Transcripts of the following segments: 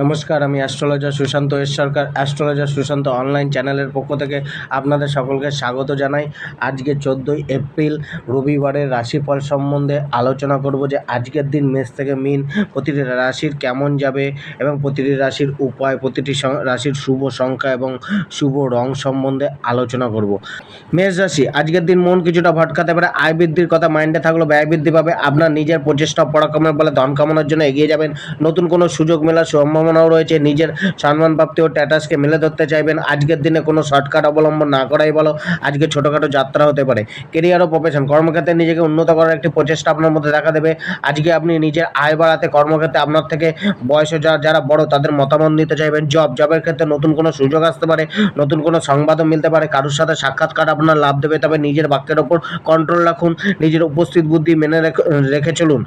নমস্কার, আমি astrologer Sushanta S Sarkar astrologer Sushanta online চ্যানেলের পক্ষ থেকে আপনাদের সকলকে স্বাগত জানাই। আজকে চোদ্দোই এপ্রিল, রবিবারের রাশিফল সম্বন্ধে আলোচনা করব যে আজকের দিন মেষ থেকে মিন প্রতিটি রাশির কেমন যাবে এবং প্রতিটি রাশির উপায়, প্রতিটি রাশির শুভ সংখ্যা এবং শুভ রং সম্বন্ধে আলোচনা করব। মেষ রাশি, আজকের দিন মন কিছুটা ভটকাতে পারে, আয় বৃদ্ধির কথা মাইন্ডে থাকলেও ব্যয় বৃদ্ধি পাবে। আপনার নিজের প্রচেষ্টা, পরাক্রমের বলে ধন কামানোর জন্য এগিয়ে যাবেন। নতুন কোনো সুযোগ মেলার সম্ভাবনাও রয়েছে। নিজের সম্মান প্রাপ্তি ও স্ট্যাটাসকে মেলে ধরতে চাইবেন। আজকের দিনে কোনো শর্টকাট অবলম্বন না করাই ভালো। আজকে ছোটোখাটো যাত্রা হতে পারে। কেরিয়ার ও প্রফেশন কর্মক্ষেত্রে নিজেকে উন্নত করার একটি প্রচেষ্টা আপনার মধ্যে দেখা দেবে। আজকে আপনি নিজের আয় বাড়াতে কর্মক্ষেত্রে আপনার থেকে বয়সে যা যারা বড়, তাদের মতামত নিতে চাইবেন। জব জবের ক্ষেত্রে নতুন কোনো সুযোগ আসতে পারে। নতুন কোনো সংবাদও মিলতে পারে। কারোর সাথে সাক্ষাৎকার আপনার লাভ দেবে। তবে নিজের বাক্যের ওপর কন্ট্রোল রাখুন। নিজের উপস্থিত বুদ্ধি মেনে রেখে চলুন।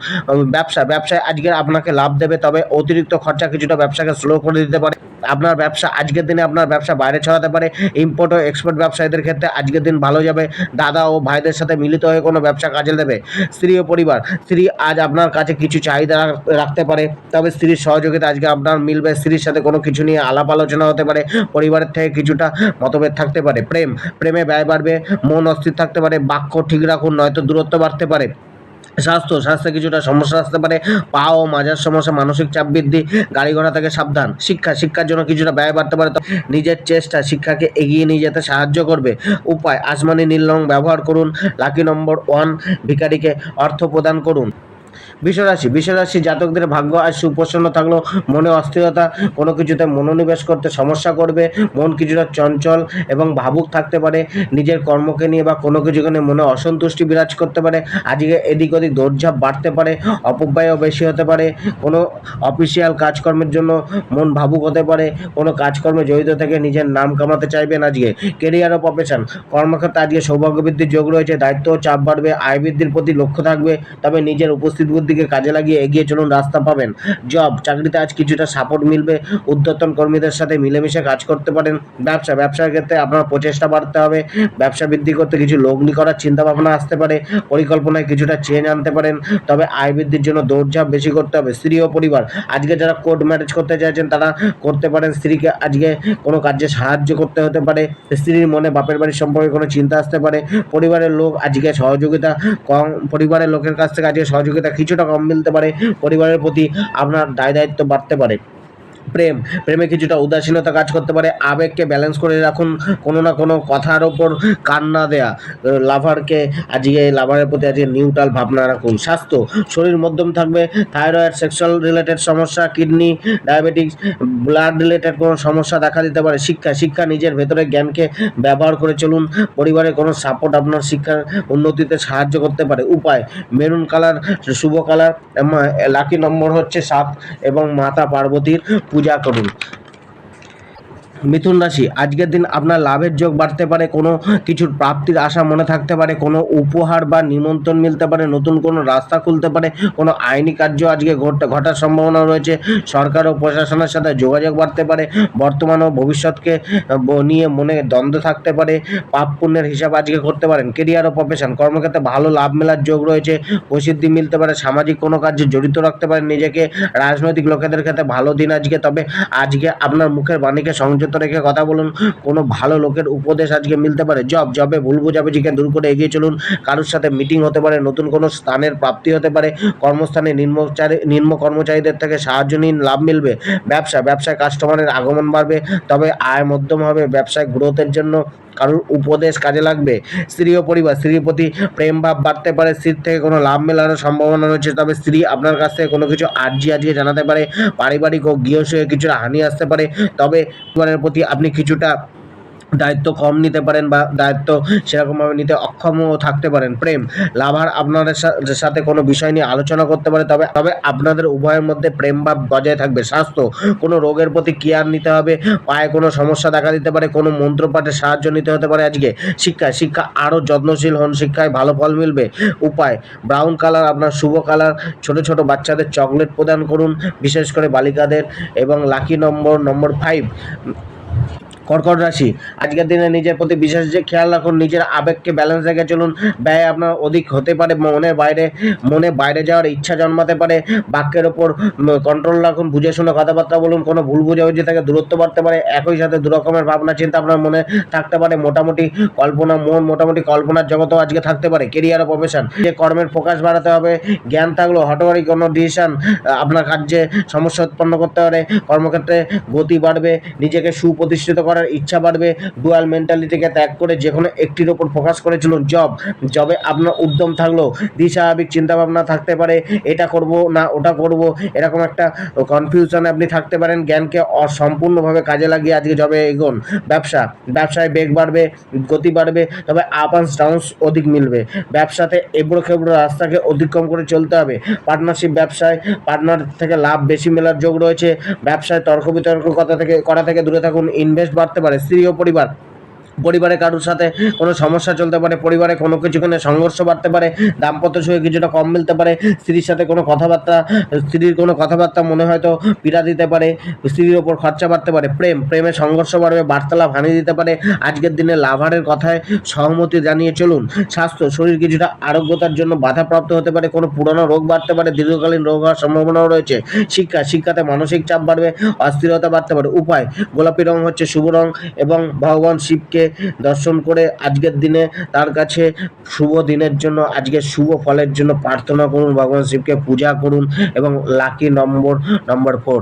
ব্যবসা, ব্যবসায় আজকে আপনাকে লাভ দেবে। তবে অতিরিক্ত খরচা কিছুটা ব্যবসাকে স্লো করে দিতে পারে। আপনার ব্যবসা, আজকের দিনে আপনার ব্যবসা বাইরে ছড়াতে পারে। ইম্পোর্ট ও এক্সপোর্ট ব্যবসায়ীদের ক্ষেত্রে আজকের দিন ভালো যাবে। দাদা ও ভাইদের সাথে মিলিত হয়ে কোনো ব্যবসা কাজে দেবে। স্ত্রী ও পরিবার, স্ত্রী আজ আপনার কাছে কিছু চাহিদা রাখতে পারে। তবে স্ত্রীর সহযোগিতা আজকে আপনার মিলবে। স্ত্রীর সাথে কোনো কিছু নিয়ে আলাপ আলোচনা হতে পারে। পরিবারের থেকে কিছুটা মতভেদ থাকতে পারে। প্রেম, প্রেমে ব্যয় বাড়বে। মন অস্থির থাকতে পারে। বাক্য ঠিক রাখুন, নয়তো দূরত্ব বাড়তে পারে। স্বাস্থ্য, স্বাস্থ্যে কিছুটা সমস্যা আসতে পারে। পা ও মাজার সমস্যা, মানসিক চাপ বৃদ্ধি, গাড়ি ঘোড়া থেকে সাবধান। শিক্ষা, শিক্ষার জন্য কিছুটা ব্যয় বাড়তে পারে। নিজের চেষ্টা শিক্ষাকে এগিয়ে নিয়ে যেতে সাহায্য করবে। উপায়, আসমানি নীল রং ব্যবহার করুন। লাকি নম্বর ওয়ান ভিকারিকে অর্থ প্রদান করুন। বিশ্বরাশি বিশ্বরাশি জাতকদের ভাগ্য আজ সুপ্রসন্ন থাকলেও মনে অস্থিরতা, কোনো কিছুতে মনোনিবেশ করতে সমস্যা করবে, মন কিছুটা চঞ্চল এবং ভাবুক থাকতে পারে, নিজের কর্মকে নিয়ে বা কোনো নিয়ে মনে অসন্তুষ্টি বিরাজ করতে পারে, আজকে এদিক ওদিক দৌড়ঝাঁপ বাড়তে পারে, অপব্যয়ও বেশি হতে পারে, কোনো অফিসিয়াল কাজকর্মের জন্য মন ভাবুক হতে পারে, কোনো কাজকর্মে জড়িত থেকে নিজের নাম কামাতে চাইবেন আজকে। কেরিয়ার ও প্রফেশন কর্মক্ষেত্রে আজকে সৌভাগ্য বৃদ্ধির যোগ রয়েছে, দায়িত্ব চাপ বাড়বে, আয় বৃদ্ধির প্রতি লক্ষ্য থাকবে, তবে নিজের উপস্থিত বুদ্ধিকে কাজে লাগিয়ে এগিয়ে চলুন, রাস্তা পাবেন। জব, চাকরিতে আজ কিছুটা সাপোর্ট মিলবে। উদ্যতন কর্মীদের সাথে মিলেমিশে কাজ করতে পারেন। ব্যবসা, ব্যবসার ক্ষেত্রে আপনার প্রচেষ্টা বাড়তে হবে। ব্যবসা বৃদ্ধি করতে কিছু লগ্নি করার চিন্তা ভাবনা আসতে পারে। পরিকল্পনায় কিছুটা চেঞ্জ আনতে পারেন। তবে আয় বৃদ্ধির জন্য দৌড়ঝাঁপ বেশি করতে হবে। স্ত্রী ও পরিবার, আজকে যারা কোর্ট ম্যারেজ করতে চাইছেন, তারা করতে পারেন। স্ত্রীকে আজকে কোনো কাজে সাহায্য করতে হতে পারে। স্ত্রীর মনে বাপের বাড়ির সম্পর্কে কোনো চিন্তা আসতে পারে। পরিবারের লোক আজকে সহযোগিতা কম, পরিবারের লোকের কাছ থেকে আজকে সহযোগিতা কিছুটা কম মিলতে পারে পরিবারের প্রতি আপনার দায় দায়িত্ব বাড়তে পারে। প্রেম। প্রেমে কিছুটা উদাসীনতা কাজ করতে পারে। আবেগকে ব্যালেন্স করে রাখুন। কোনো না কোনো কথার ওপর কান না দেয়া লাভারকে আজকে লাভারের প্রতি আজকে নিউট্রাল ভাবনা রাখুন। স্বাস্থ্য, শরীর মধ্যম থাকবে। থাইরয়েড সেক্সুয়াল রিলেটেড সমস্যা কিডনি ডায়াবেটিস ব্লাড রিলেটেড কোনো সমস্যা দেখা দিতে পারে। শিক্ষা শিক্ষা নিজের ভেতরে জ্ঞানকে ব্যবহার করে চলুন। পরিবারের কোনো সাপোর্ট আপনার শিক্ষার উন্নতিতে সাহায্য করতে পারে। উপায় মেরুন কালার শুভ কালার লাকি নম্বর হচ্ছে সাত এবং মাতা পার্বতীর পূজা করুন মিথুন রাশি, আজকের দিন আপনার লাভের যোগ বাড়তে পারে, কোনো কিছুর প্রাপ্তির আশা মনে থাকতে পারে, কোনো উপহার বা নিমন্ত্রণ মিলতে পারে, নতুন কোনো রাস্তা খুলতে পারে, কোনো আইনি কার্য আজকে ঘট- ঘটার সম্ভাবনা রয়েছে, সরকার ও প্রশাসনের সাথে যোগাযোগ বাড়তে পারে, বর্তমান ও ভবিষ্যৎকে নিয়ে মনে দ্বন্দ্ব থাকতে পারে, পাপ পুণ্যের হিসাব আজকে করতে পারেন, কেরিয়ার ও প্রফেশন কর্মক্ষেত্রে ভালো লাভ মেলার যোগ রয়েছে, প্রসিদ্ধি মিলতে পারে, সামাজিক কোনো কাজে জড়িত রাখতে পারেন নিজেকে, রাজনৈতিক লোকেদের ক্ষেত্রে ভালো দিন আজকে, তবে আজকে আপনার মুখের বাণীকে সংযত রেখে কথা বলুন। কোনো ভালো লোকের উপদেশ আজকে মিলতে পারে। জব, জবে, ভুল বোঝাবুঝিকে দূর করে এগিয়ে চলুন। কারোর সাথে মিটিং হতে পারে, নতুন কোনো স্থানের প্রাপ্তি হতে পারে। কর্মস্থানে নিম্নচারী নিম্ন কর্মচারীদের থেকে সাহায্য নিন, লাভ মিলবে। ব্যবসা ব্যবসায় কাস্টমারের আগমন বাড়বে, তবে আয় মধ্যম হবে। ব্যবসায় গ্রোথের জন্য কারোর উপদেশ কাজে লাগবে। স্ত্রী ও পরিবার, স্ত্রীর প্রতি প্রেম ভাব বাড়তে পারে। স্ত্রীর থেকে কোনো লাভ মেলানোর সম্ভাবনা রয়েছে, তবে স্ত্রী আপনার কাছ থেকে কোনো কিছু আর্জি আজকে জানাতে পারে। পারিবারিক ও গৃহসয়ে কিছুটা হানি আসতে পারে, তবে পরিবারের প্রতি আপনি কিছুটা দায়িত্ব কম নিতে পারেন বা দায়িত্ব সেরকমভাবে নিতে অক্ষমও থাকতে পারেন। প্রেম, লাভার আপনাদের সাথে কোনো বিষয় নিয়ে আলোচনা করতে পারে, তবে তবে আপনাদের উভয়ের মধ্যে প্রেম ভাব বজায় থাকবে। স্বাস্থ্য, কোনো রোগের প্রতি কেয়ার নিতে হবে, পায়ে কোনো সমস্যা দেখা দিতে পারে, কোনো মন্ত্রপাঠের সাহায্য নিতে হতে পারে আজকে। শিক্ষা শিক্ষা আরও যত্নশীল হন, শিক্ষায় ভালো ফল মিলবে। উপায় ব্রাউন কালার আপনার শুভ কালার ছোট ছোট বাচ্চাদের চকলেট প্রদান করুন, বিশেষ করে বালিকাদের এবং লাকি নম্বর নম্বর ফাইভ কর্কট রাশি। আজকের দিনে নিজের প্রতি বিশেষ যে খেয়াল রাখুন, নিজের আবেগকে ব্যালেন্স রেখে চলুন। ব্যয় আপনার অধিক হতে পারে, মনের বাইরে, মনে বাইরে যাওয়ার ইচ্ছা জন্মাতে পারে। বাক্যের ওপর কন্ট্রোল রাখুন, বুঝে শুনে কথাবার্তা বলুন, কোনো ভুল বুঝাবুঝি থেকে দূরত্ব বাড়তে পারে। একই সাথে দু রকমের ভাবনা, চিন্তা আপনার মনে থাকতে পারে। মোটামুটি কল্পনা, মন মোটামুটি কল্পনার জগতেও আজকে থাকতে পারে। কেরিয়ার ও প্রফেশন যে কর্মের ফোকাস বাড়াতে হবে, জ্ঞান থাকলেও হটওয়ারি কোনো ডিসিশন আপনার কার্যে সমস্যা উৎপন্ন করতে পারে। কর্মক্ষেত্রে গতি বাড়বে, নিজেকে সুপ্রতিষ্ঠিত করার ইচ্ছা বাড়বে। ডুয়াল মেন্টালিটিকে ত্যাগ করে যে কোনো একটির ওপর ফোকাস করে চলুন জব জবে আপনার উদ্যম থাকলেও দিশাভাবিক চিন্তাভাবনা থাকতে পারে, এটা করব না ওটা করব, এরকম একটা কনফিউশনে আপনি থাকতে পারেন, জ্ঞানকে সম্পূর্ণভাবে কাজে লাগিয়ে আজকে জবে এগোন। ব্যবসা, ব্যবসায় বেগ বাড়বে, গতি বাড়বে, তবে আপ অ্যান্ড ডাউন্স অধিক মিলবে। ব্যবসাতে এবড়ো খেবড়ো রাস্তাকে অতিক্রম করে চলতে হবে। পার্টনারশিপ ব্যবসায় পার্টনার থেকে লাভ বেশি মেলার যোগ রয়েছে। ব্যবসায় তর্ক বিতর্ক কথা থেকে, করা থেকে দূরে থাকুন ইনভেস্ট বাড়তে পারে স্ত্রী ও পরিবার। পরিবারে কারোর সাথে কোনো সমস্যা চলতে পারে, পরিবারে কোনো কিছুখানে সংঘর্ষ বাড়তে পারে, দাম্পত্য সুখে কিছুটা কম মিলতে পারে, স্ত্রীর সাথে কোনো কথাবার্তা, স্ত্রীর কোনো কথাবার্তা মনে হয়তো পীড়া দিতে পারে, স্ত্রীর ওপর খরচা বাড়তে পারে, প্রেম প্রেমের সংঘর্ষ বাড়বে, বার্তালাপ হানি দিতে পারে, আজকের দিনে লাভারের কথায় সহমতি জানিয়ে চলুন, স্বাস্থ্য, শরীর কিছুটা আরোগ্যতার জন্য বাধাপ্রাপ্ত হতে পারে, কোনো পুরনো রোগ বাড়তে পারে, দীর্ঘকালীন রোগ হওয়ার সম্ভাবনাও রয়েছে, শিক্ষা, শিক্ষাতে মানসিক চাপ বাড়বে, অস্থিরতা বাড়তে পারে, উপায়, গোলাপি রং হচ্ছে শুভ রং এবং ভগবান শিবকে দর্শন করে আজকের দিনে তার কাছে শুভ দিনের জন্য, আজকে শুভ ফলের জন্য প্রার্থনা করুন, ভগবান শিবকে পূজা করুন এবং লাকি নম্বর নম্বর ফোর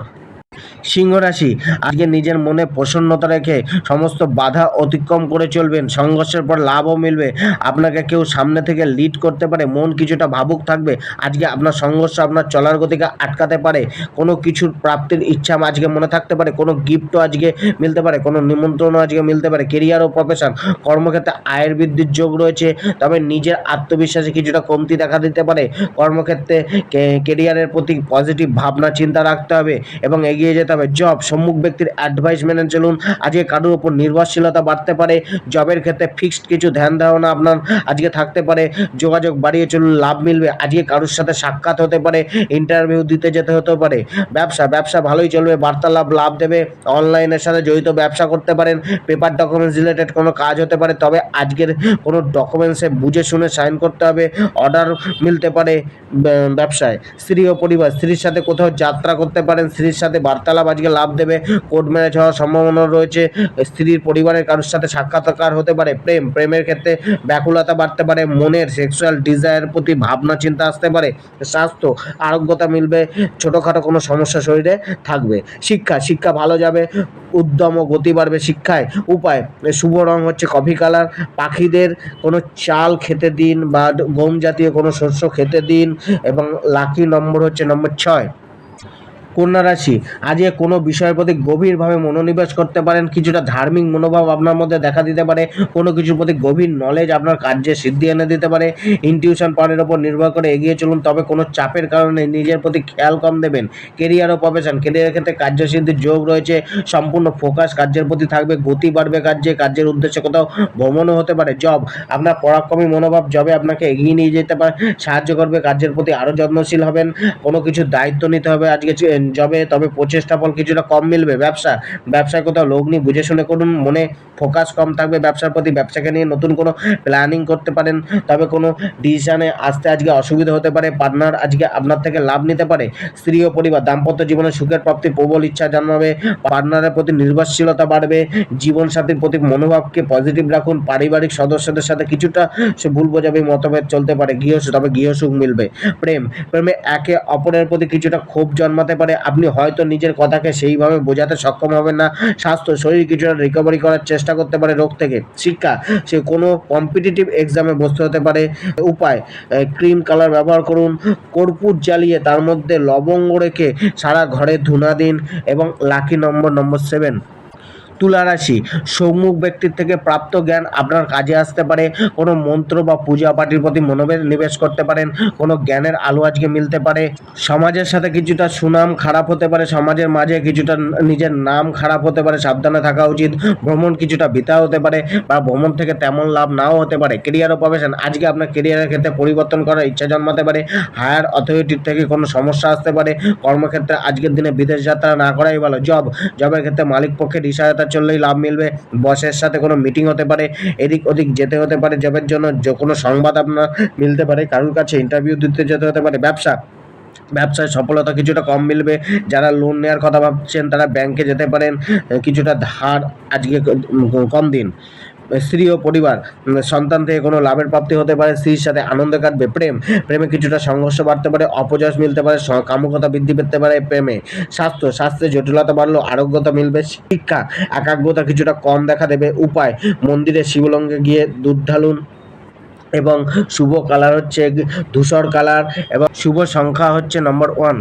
সিংহ রাশি, আজকে নিজের মনে প্রসন্নতা রেখে সমস্ত বাধা অতিক্রম করে চলবেন। সংঘর্ষের পর লাভও মিলবে। আপনাকে কেউ সামনে থেকে লিড করতে পারে, মন কিছুটা ভাবুক থাকবে। আজকে আপনার সংঘর্ষ আপনার চলার গতিকে আটকাতে পারে। কোনো কিছুর প্রাপ্তির ইচ্ছা আজকে মনে থাকতে পারে, কোনো গিফটও আজকে মিলতে পারে, কোনো নিমন্ত্রণও আজকে মিলতে পারে। কেরিয়ার ও প্রফেশন কর্মক্ষেত্রে আয়ের বৃদ্ধির যোগ রয়েছে, তবে নিজের আত্মবিশ্বাসে কিছুটা কমতি দেখা দিতে পারে। কর্মক্ষেত্রে কেরিয়ারের প্রতি পজিটিভ ভাবনা, চিন্তা রাখতে হবে এবং এগিয়ে যেতে হবে। জব সম্মুখ ব্যক্তির অ্যাডভাইস মেনে চলুন। আজকে কারোর উপর নির্ভরশীলতা বাড়তে পারে। জবের ক্ষেত্রে ফিক্সড কিছু ধ্যান ধারণা আপনার আজকে থাকতে পারে। যোগাযোগ বাড়িয়ে চলুন, লাভ মিলবে। আজকে কারোর সাথে সাক্ষাৎ হতে পারে। ইন্টারভিউ দিতে যেতে হতে পারে। ব্যবসা ব্যবসা ভালোই চলবে। বার্তালাপ লাভ দেবে। অনলাইনের সাথে জড়িত ব্যবসা করতে পারেন। পেপার ডকুমেন্টস রিলেটেড কোনো কাজ হতে পারে। তবে আজকের কোনো ডকুমেন্টসে বুঝে শুনে সাইন করতে হবে। অর্ডার মিলতে পারে ব্যবসায়। স্ত্রী ও পরিবার, স্ত্রীর সাথে কোথাও যাত্রা করতে পারেন। স্ত্রীর সাথে বার্তালাপ আজকে লাভ দেবে। কোর্ট ম্যারেজ হওয়ার সম্ভাবনা রয়েছে। স্ত্রীর পরিবারের কারোর সাথে সাক্ষাৎকার হতে পারে। প্রেম, প্রেমের ক্ষেত্রে ব্যাকুলতা বাড়তে পারে। মনের সেক্সুয়াল ডিজায়ার প্রতি ভাবনা, চিন্তা আসতে পারে। স্বাস্থ্য, আরোগ্যতা মিলবে। ছোটোখাটো কোনো সমস্যা শরীরে থাকবে। শিক্ষা শিক্ষা ভালো যাবে। উদ্যম ও গতি বাড়বে শিক্ষায়। উপায়, শুভ রং হচ্ছে কফি কালার পাখিদের কোনো চাল খেতে দিন বা গম জাতীয় কোনো শস্য খেতে দিন এবং লাকি নম্বর হচ্ছে নম্বর ছয়। কন্যা রাশি, আজকে কোনো বিষয়ের প্রতি গভীরভাবে মনোনিবেশ করতে পারেন, কিছুটা ধার্মিক মনোভাব আপনার মধ্যে দেখা দিতে পারে, কোনো কিছুর প্রতি গভীর নলেজ আপনার কার্যে সিদ্ধি এনে দিতে পারে ইনটিউশন পাওয়ারের ওপর নির্ভর করে এগিয়ে চলুন, তবে কোনো চাপের কারণে নিজের প্রতি খেয়াল কম দেবেন কেরিয়ার ও প্রফেশন কেরিয়ারের ক্ষেত্রে কার্যসিদ্ধির যোগ রয়েছে, সম্পূর্ণ ফোকাস কার্যের প্রতি থাকবে, গতি বাড়বে কার্যে, কার্যের উদ্দেশ্যে কোথাও ভ্রমণও হতে পারে জব আপনার পরাক্রমী মনোভাব জবে আপনাকে এগিয়ে নিয়ে যেতে পারে, সাহায্য করবে, কার্যের প্রতি আরও যত্নশীল হবেন, কোনো কিছু দায়িত্ব নিতে হবে, আজকে যে- জবে তবে প্রচেষ্টা ফল কিছুটা কম মিলবে। ব্যবসা ব্যবসায় কোথাও লগ্নি বুঝে শুনে করুন, মনে ফোকাস কম থাকবে ব্যবসার প্রতি। ব্যবসাকে নিয়ে নতুন কোনো প্ল্যানিং করতে পারেন। তবে কোনো ডিসিশানে আসতে আজকে অসুবিধা হতে পারে। পার্টনার আজকে আপনার থেকে লাভ নিতে পারে। স্ত্রী ও পরিবার, দাম্পত্য জীবনে সুখের প্রাপ্তির প্রবল ইচ্ছা জন্মাবে। পার্টনারের প্রতি নির্ভরশীলতা বাড়বে। জীবনসাথীর প্রতি মনোভাবকে পজিটিভ রাখুন। পারিবারিক সদস্যদের সাথে কিছুটা সে ভুল বোঝাবে মতভেদ চলতে পারে। গৃহসুখ তবে গৃহসুখ মিলবে। প্রেম, প্রেমে একে অপরের প্রতি কিছুটা ক্ষোভ জন্মাতে পারে। আপনি হয়তো নিজের কথাকে সেইভাবে বোঝাতে সক্ষম হবেন না। স্বাস্থ্য, শরীর কিছুটা রিকভারি করার চেষ্টা করতে পারে রোগ থেকে। শিক্ষা, সে কোনো কম্পিটিটিভ এক্সামে বসতে হতে পারে। উপায় ক্রিম কালার ব্যবহার করুন। কর্পূর জ্বালিয়ে তার মধ্যে লবঙ্গ রেখে সারা ঘরে ধুনা দিন এবং লাকি নম্বর নম্বর সেভেন তুলা রাশি। সম্মুখ ব্যক্তির থেকে প্রাপ্ত জ্ঞান আপনার কাজে আসতে পারে। কোনো মন্ত্র বা পূজা পাঠির প্রতি মনোবেশ নিবেশ করতে পারেন। কোনো জ্ঞানের আলো আজকে মিলতে পারে। সমাজের সাথে কিছুটা সুনাম খারাপ হতে পারে। সমাজের মাঝে কিছুটা নিজের নাম খারাপ হতে পারে। সাবধানে থাকা উচিত। ভ্রমণ কিছুটা বিতা হতে পারে বা ভ্রমণ থেকে তেমন লাভ নাও হতে পারে। কেরিয়ার ও প্রফেশন আজকে আপনার কেরিয়ারের ক্ষেত্রে পরিবর্তন করার ইচ্ছা জন্মাতে পারে। হায়ার অথরিটির থেকে কোনো সমস্যা আসতে পারে। কর্মক্ষেত্রে আজকের দিনে বিদেশ যাত্রা না করাই ভালো। জব জবের ক্ষেত্রে মালিক পক্ষের ইশারাতে পথে চললেই লাভ মিলবে। বসের সাথে কোনো মিটিং হতে পারে, এদিক ওদিক যেতে হতে পারে জবের জন্য যে কোনো সংবাদ আপনার মিলতে পারে, কারোর কাছে ইন্টারভিউ দিতে যেতে হতে পারে, ব্যবসা। ব্যবসায় সফলতা কিছুটা কম মিলবে, যারা লোন নেওয়ার কথা ভাবছেন তারা ব্যাংকে যেতে পারেন, কিছুটা ধার আজকে কম দিন। স্ত্রী ও পরিবার সন্তান থেকে কোনো লাভের প্রাপ্তি হতে পারে, স্ত্রীর সাথে আনন্দে কাটবে, প্রেম, প্রেমে কিছুটা সংঘর্ষ বাড়তে পারে, অপযশ মিলতে পারে কামুকতা বৃদ্ধি পেতে পারে প্রেমে। স্বাস্থ্য, স্বাস্থ্যে জটিলতা বাড়লেও আরোগ্যতা মিলবে, শিক্ষা, একাগ্রতা কিছুটা কম দেখা দেবে, উপায়, মন্দিরে শিবলঙ্গে গিয়ে দুধ ঢালুন এবং শুভ কালার হচ্ছে ধূসর কালার এবং শুভ সংখ্যা হচ্ছে নম্বর ওয়ান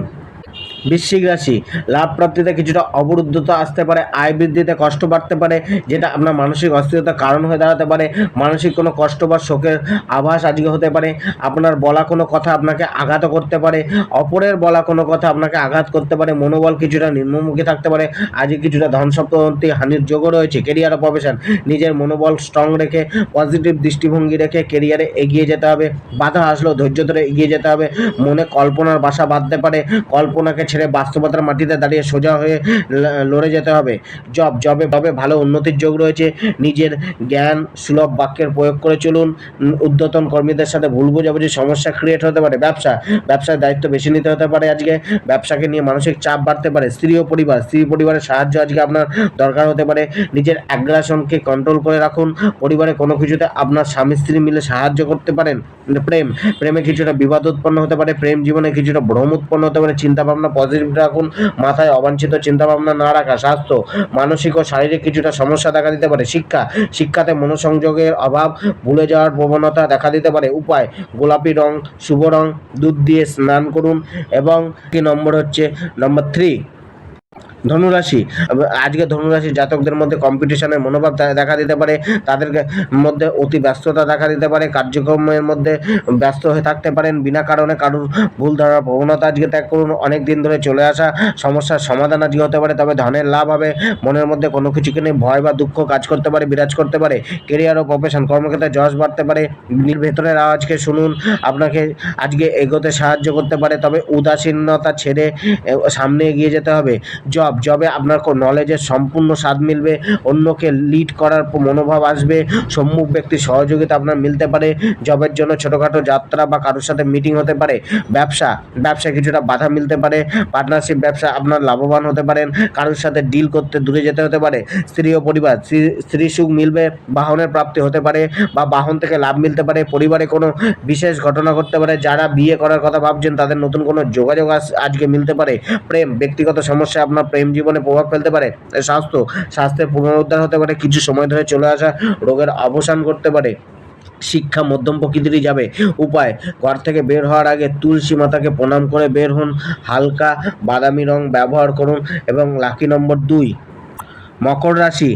বৃশ্চিক রাশি লাভ প্রাপ্তিতে কিছুটা অবরুদ্ধতা আসতে পারে, আয় বৃদ্ধিতে কষ্ট বাড়তে পারে, যেটা আপনার মানসিক অস্থিরতার কারণ হয়ে দাঁড়াতে পারে, মানসিক কোনো কষ্ট বা শোকের আভাস আজকে হতে পারে, আপনার বলা কোনো কথা আপনাকে আঘাত করতে পারে, অপরের বলা কোনো কথা আপনাকে আঘাত করতে পারে, মনোবল কিছুটা নিম্নমুখী থাকতে পারে, আজকে কিছুটা ধন সম্পত্তি, হানির যোগও রয়েছে কেরিয়ার প্রফেশন নিজের মনোবল স্ট্রং রেখে পজিটিভ দৃষ্টিভঙ্গি রেখে কেরিয়ারে এগিয়ে যেতে হবে, বাধা আসলেও ধৈর্য ধরে এগিয়ে যেতে হবে, মনে কল্পনার বাসা বাঁধতে পারে, কল্পনাকে ছেড়ে বাস্তবতার মাটিতে দাঁড়িয়ে সোজা হয়ে লড়ে যেতে হবে। জব, জবে, ভাবে ভালো উন্নতির যোগ রয়েছে। নিজের জ্ঞান, সুলভ বাক্যের প্রয়োগ করে চলুন। উদ্যতন কর্মীদের সাথে ভুল বোঝাবুঝি সমস্যা ক্রিয়েট হতে পারে। ব্যবসা, ব্যবসার দায়িত্ব বেশি নিতে হতে পারে আজকে। ব্যবসাকে নিয়ে মানসিক চাপ বাড়তে পারে। স্ত্রী ও পরিবার, স্ত্রী পরিবারের সাহায্য আজকে আপনার দরকার হতে পারে। নিজের অ্যাগ্রাসনকে কন্ট্রোল করে রাখুন। পরিবারে কোনো কিছুতে আপনার স্বামী, স্ত্রী মিলে সাহায্য করতে পারেন। প্রেম, প্রেমে কিছুটা বিবাদ উৎপন্ন হতে পারে। প্রেম জীবনে কিছুটা ভ্রম উৎপন্ন হতে পারে। চিন্তা ভাবনা পজিটিভ রাখুন, মাথায় অবাঞ্ছিত চিন্তা ভাবনা না রাখা স্বাস্থ্য, মানসিক ও শারীরিক কিছুটা সমস্যা দেখা দিতে পারে। শিক্ষা, শিক্ষাতে মনোসংযোগের অভাব, ভুলে যাওয়ার প্রবণতা দেখা দিতে পারে। উপায়, গোলাপি রং, শুভ রং, দুধ দিয়ে স্নান করুন এবং কি নম্বর হচ্ছে, নম্বর থ্রি ধনুরাশি আজকে ধনুরাশি জাতকদের মধ্যে কম্পিটিশনের মনোভাব দেখা দিতে পারে, তাদেরকে মধ্যে অতি ব্যস্ততা দেখা দিতে পারে, কার্যক্রমের মধ্যে ব্যস্ত হয়ে থাকতে পারেন, বিনা কারণে কারোর ভুল ধরার প্রবণতা আজকে ত্যাগ করুন অনেক দিন ধরে চলে আসা সমস্যার সমাধান আজকে হতে পারে, তবে ধনের লাভ হবে, মনের মধ্যে কোনো কিছুকে নিয়ে ভয় বা দুঃখ কাজ করতে পারে, বিরাজ করতে পারে কেরিয়ার ও প্রফেশন কর্মক্ষেত্রে যশ বাড়তে পারে ভেতরের আওয়াজকে শুনুন, আপনাকে আজকে এগোতে সাহায্য করতে পারে, তবে উদাসীনতা ছেড়ে সামনে এগিয়ে যেতে হবে, জব জবে আপনার নলেজের সম্পূর্ণ স্বাদ মিলবে, অন্যকে লিড করার মনোভাব আসবে, সম্মুখ ব্যক্তির সহযোগিতা আপনার মিলতে পারে জবের জন্য ছোটোখাটো যাত্রা বা কারোর সাথে মিটিং হতে পারে, ব্যবসা, ব্যবসায় কিছুটা বাধা মিলতে পারে পার্টনারশিপ ব্যবসা আপনার লাভবান হতে পারেন, কারোর সাথে ডিল করতে দূরে যেতে হতে পারে, স্ত্রী ও পরিবার, স্ত্রী- সুখ মিলবে, বাহনের প্রাপ্তি হতে পারে, বা বাহন থেকে লাভ মিলতে পারে, পরিবারে কোনো বিশেষ ঘটনা ঘটতে পারে, যারা বিয়ে করার কথা ভাবছেন, তাদের নতুন কোনো যোগাযোগ আজ- আজকে মিলতে পারে, প্রেম, ব্যক্তিগত সমস্যা আপনার প্রেম জীবনে প্রভাব ফেলতে পারে স্বাস্থ্য, স্বাস্থ্যের পুনরুদ্ধার হতে পারে, কিছু সময় ধরে চলে আসা রোগের অবসান করতে পারে। শিক্ষা মধ্যম প্রকৃতিরই যাবে। উপায়, ঘর থেকে বের হওয়ার আগে তুলসী মাতাকে প্রণাম করে বের হন, হালকা বাদামি রং ব্যবহার করুন এবং লাকি নম্বর দুই মকর রাশি।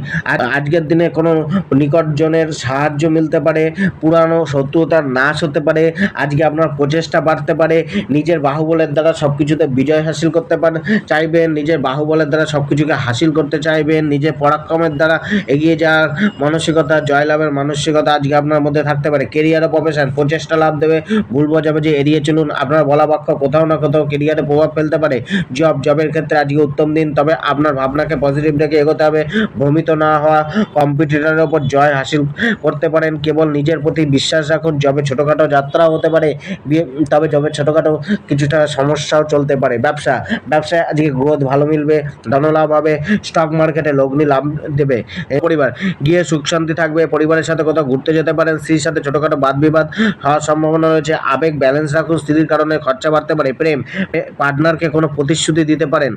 আজকের দিনে কোনো নিকটজনের সাহায্য মিলতে পারে, পুরানো শত্রুতার নাশ হতে পারে, আজকে আপনার প্রচেষ্টা বাড়তে পারে, নিজের বাহুবলের দ্বারা সব কিছুতে বিজয় হাসিল করতে পারেন চাইবেন, নিজের বাহুবলের দ্বারা সব কিছুকে হাসিল করতে চাইবেন, নিজের পরাক্রমের দ্বারা এগিয়ে যাওয়ার মানসিকতা, জয়লাভের মানসিকতা আজকে আপনার মধ্যে থাকতে পারে। কেরিয়ার প্রফেশন প্রচেষ্টা লাভ দেবে, ভুল বোঝাবুঝি এড়িয়ে চলুন, আপনার বলা বাক্য কোথাও না কোথাও কেরিয়ারে প্রভাব ফেলতে পারে। জব জবের ক্ষেত্রে আজকে উত্তম দিন, তবে আপনার ভাবনাকে পজিটিভ রেখে এগোতে হবে। ভ্রমিত না হওয়া কম্পিটিটরের ওপর জয় হাসিল করতে পারেন। কেবল নিজের প্রতি বিশ্বাস রাখুন জবে ছোটোখাটো যাত্রাও হতে পারে তবে জবে ছোটোখাটো কিছুটা সমস্যাও চলতে পারে। ব্যবসা, ব্যবসায় আজকে গ্রোথ ভালো মিলবে, ধনলাভ হবে স্টক মার্কেটে লগ্নি লাভ দেবে। পরিবার, গিয়ে সুখ শান্তি থাকবে, পরিবারের সাথে কোথাও ঘুরতে যেতে পারেন, স্ত্রীর সাথে ছোটোখাটো বাদ বিবাদ হওয়ার সম্ভাবনা রয়েছে, আবেগ ব্যালেন্স রাখুন, স্ত্রীর কারণে খরচা বাড়তে পারে, প্রেম পার্টনারকে কোনো প্রতিশ্রুতি দিতে পারেন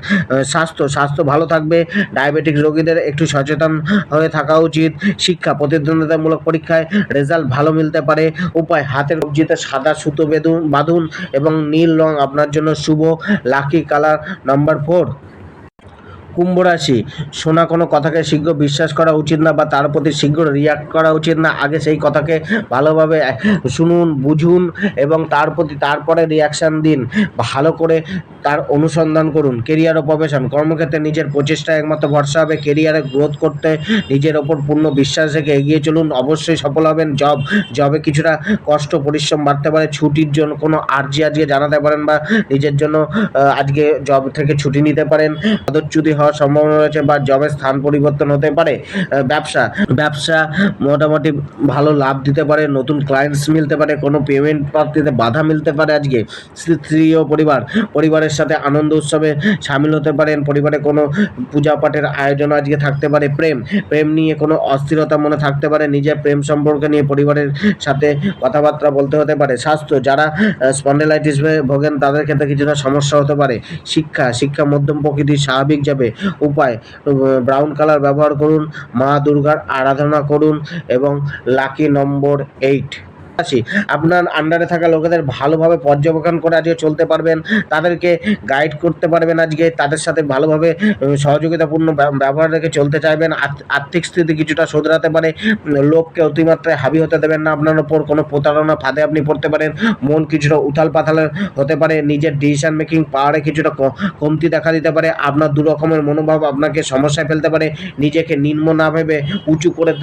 স্বাস্থ্য স্বাস্থ্য ভালো থাকবে ডায়াবেটিক রোগীদের একটু সচেতন হয়ে থাকা উচিত। শিক্ষা প্রতিদ্বন্দ্বিতামূলক পরীক্ষায় রেজাল্ট ভালো মিলতে পারে। উপায়, হাতের কবজিতে সাদা সুতো বেঁধুন, বাঁধুন এবং নীল রং আপনার জন্য শুভ। লাকি কালার নাম্বার ফোর কুম্ভ রাশি। শোনা কোনো কথাকে শীঘ্র বিশ্বাস করা উচিত না বা তার প্রতি শীঘ্র রিয়াক্ট করা উচিত না। আগে সেই কথাকে ভালোভাবে শুনুন, বুঝুন এবং তার প্রতি তারপরে রিয়াকশান দিন। ভালো করে তার অনুসন্ধান করুন। কেরিয়ার ও কর্মক্ষেত্রে নিজের প্রচেষ্টা একমাত্র ভরসা হবে। কেরিয়ারে গ্রোথ করতে নিজের ওপর পূর্ণ বিশ্বাস রেখে এগিয়ে চলুন। অবশ্যই সফল হবেন। জব জবে কিছুটা কষ্ট, পরিশ্রম বাড়তে পারে। ছুটির জন্য কোনো আর্জি আজকে জানাতে পারেন বা নিজের জন্য আজকে জব থেকে ছুটি নিতে পারেন। পদচ্যুতি হওয়ার হওয়ার সম্ভাবনা রয়েছে বা জবের স্থান পরিবর্তন হতে পারে ব্যবসা ব্যবসা মোটামুটি ভালো লাভ দিতে পারে, নতুন ক্লায়েন্টস মিলতে পারে, কোনো পেমেন্ট প্রাপ্তিতে বাধা মিলতে পারে আজকে, স্ত্রী- ও পরিবার, পরিবারের সাথে আনন্দ উৎসবে সামিল হতে পারেন, পরিবারে কোনো পূজা পাঠের আয়োজন আজকে থাকতে পারে, প্রেম প্রেম নিয়ে কোনো অস্থিরতা মনে থাকতে পারে, নিজের প্রেম সম্পর্কে নিয়ে পরিবারের সাথে কথাবার্তা বলতে হতে পারে, স্বাস্থ্য, যারা স্পন্ডেলাইটিস ভোগেন তাদের ক্ষেত্রে কিছুটা সমস্যা হতে পারে, শিক্ষা শিক্ষা মধ্যম প্রকৃতির স্বাভাবিক যাবে উপায়। ব্রাউন কালার ব্যবহার করুন মা দুর্গার আরাধনা করুন এবং লাকি নম্বর এইট আসি আপনার আন্ডারে থাকা লোকেদের ভালোভাবে পর্যবেক্ষণ করে আজকে চলতে পারবেন, তাদেরকে গাইড করতে পারবেন আজকে, তাদের সাথে ভালোভাবে সহযোগিতাপূর্ণ ব্যবহার রেখে চলতে চাইবেন। আর্থিক স্থিতি কিছুটা শোধরাতে পারে লোককে অতিমাত্রায় হাবি হতে দেবেন না। আপনার ওপর কোনো প্রতারণা ফাঁদে আপনি পড়তে পারেন। মন কিছুটা উথাল পাথাল হতে পারে, নিজের ডিসিশন মেকিং পাওয়ারে কিছুটা কমতি দেখা দিতে পারে। আপনার দু রকমের মনোভাব আপনাকে সমস্যায় ফেলতে পারে। নিজেকে নিম্ন না ভেবে উঁচু করে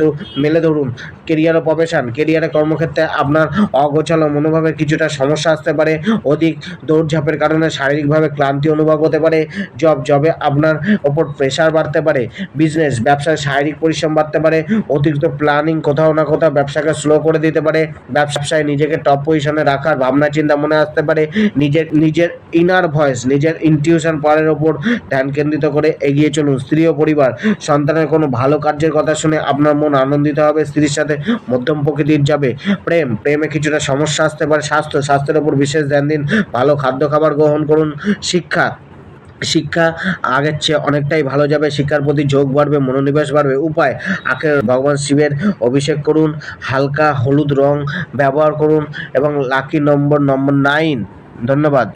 মেলে ধরুন কেরিয়ার ও প্রফেশন কেরিয়ারে কর্মক্ষেত্রে আপনার অগোছালো মনোভাবের কিছুটা সমস্যা আসতে পারে, অধিক দৌড়ঝাঁপের কারণে শারীরিকভাবে ক্লান্তি অনুভব হতে পারে জব জবে আপনার ওপর প্রেশার বাড়তে পারে বিজনেস ব্যবসায় শারীরিক পরিশ্রম বাড়তে পারে, অতিরিক্ত প্ল্যানিং কোথাও না কোথাও ব্যবসাকে স্লো করে দিতে পারে, ব্যবসায় নিজেকে টপ পজিশনে রাখার ভাবনা, চিন্তা মনে আসতে পারে, নিজের নিজের ইনার ভয়েস নিজের ইনটিউশন পাওয়ারের ওপর ধ্যান কেন্দ্রিত করে এগিয়ে চলুন। স্ত্রী ও পরিবার, সন্তানের কোনো ভালো কার্যের কথা শুনে আপনার মন আনন্দিত হবে, স্ত্রীর সাথে মধ্যম প্রকৃতির যাবে, প্রেম প্রেমে কিছুটা সমস্যা আসতে পারে, স্বাস্থ্য, স্বাস্থ্যের ওপর বিশেষ ধ্যান দিন, ভালো খাদ্য খাবার গ্রহণ করুন, শিক্ষা শিক্ষা আগের চেয়ে অনেকটাই ভালো যাবে, শিক্ষার প্রতি ঝোঁক বাড়বে, মনোনিবেশ বাড়বে, উপায়, আখের ভগবান শিবের অভিষেক করুন, হালকা হলুদ রং ব্যবহার করুন, এবং লাকি নম্বর নম্বর নাইন ধন্যবাদ।